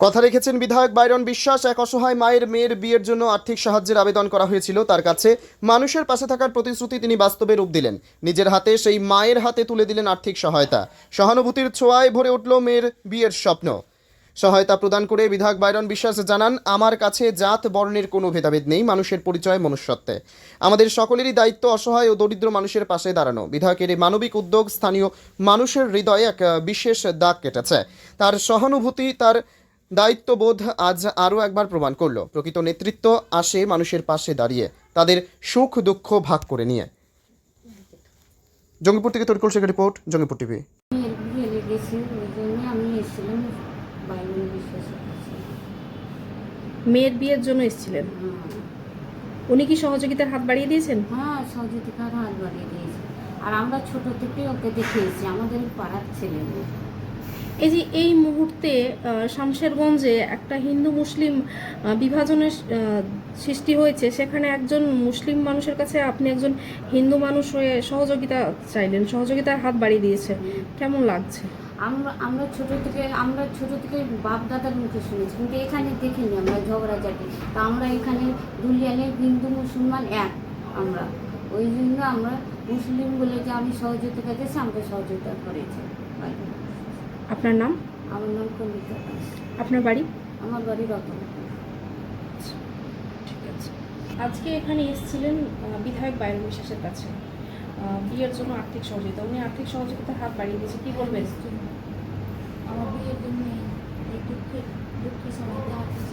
কথা রেখেছেন বিধায়ক বাইরন বিশ্বাস। এক অসহায় মায়ের মেয়ের বিয়ের জন্য আর্থিক সাহায্যের আবেদন করা হয়েছিল তার কাছে। মানুষের পাশে থাকার প্রতিশ্রুতি তিনি বাস্তবে রূপ দিলেন। নিজের হাতে সেই মায়ের হাতে তুলে দিলেন আর্থিক সহায়তা। সহানুভূতির ছোঁয়ায় ভরে উঠল মেয়ের বিয়ের স্বপ্ন। সহায়তা প্রদান করে বিধায়ক বাইরন বিশ্বাস জানান, আমার কাছে জাত বর্ণের কোনো ভেদাভেদ নেই, মানুষের পরিচয় মনুষ্যত্বে। আমাদের সকলেরই দায়িত্ব অসহায় ও দরিদ্র মানুষের পাশে দাঁড়ানো। বিধায়কের এই মানবিক উদ্যোগ স্থানীয় মানুষের হৃদয়ে এক বিশেষ দাগ কেটেছে। তার সহানুভূতি, তার দায়িত্ববোধ আজ আরও একবার প্রমাণ করল। প্রকৃত নেতৃত্ব আসে মানুষের পাশে দাঁড়িয়ে তাদের সুখ দুঃখ ভাগ করে নিয়ে। জঙ্গিপুর থেকে তরিকুল শেখের রিপোর্ট জঙ্গিপুর টিভি। মেয়ের বিয়ের জন্য এসেছিলেন? হ্যাঁ। উনি কি সহযোগিতার হাত বাড়িয়ে দিয়েছেন? হ্যাঁ সহযোগিতার হাত বাড়িয়ে দিয়েছে। আর আমরা ছোট থেকে ওকে দেখে এসেছি আমাদের পাড়ার ছেলে মেয়ে। এই যে এই মুহূর্তে শামশেরগঞ্জে একটা হিন্দু মুসলিম বিভাজনের সৃষ্টি হয়েছে। সেখানে একজন মুসলিম মানুষের কাছে আপনি একজন হিন্দু মানুষ হয়ে সহযোগিতা চাইলেন, সহযোগিতার হাত বাড়িয়ে দিয়েছে। কেমন লাগছে? আমরা আমরা ছোট থেকে, আমরা ছোট থেকে বাপ দাদার মুখে শুনেছি, কিন্তু এখানে দেখিনি আমরা ঝগড়া ঝগড়াঝাটি। তা আমরা এখানে দুলিয়ানে হিন্দু মুসলমান এক আমরা। ওই জন্য আমরা মুসলিম বলে যে আমি সহযোগিতা দিয়েছি আমাকে সহযোগিতা করেছে। আপনার নাম? আমার নাম কবিতা আপনার বাড়ি? আমার বাড়ি রতন। ঠিক আছে। আজকে এখানে এসেছিলেন বিধায়ক বাইরুল বিশ্বাসের কাছে। বিয়ের জন্য আর্থিক সহযোগিতা। উনি আর্থিক সহযোগিতার হাত বাড়িয়ে দিয়েছে। কী বলবেন? আমার বিয়ের জন্য এই দুঃখের দুঃখের সময় আর্থিক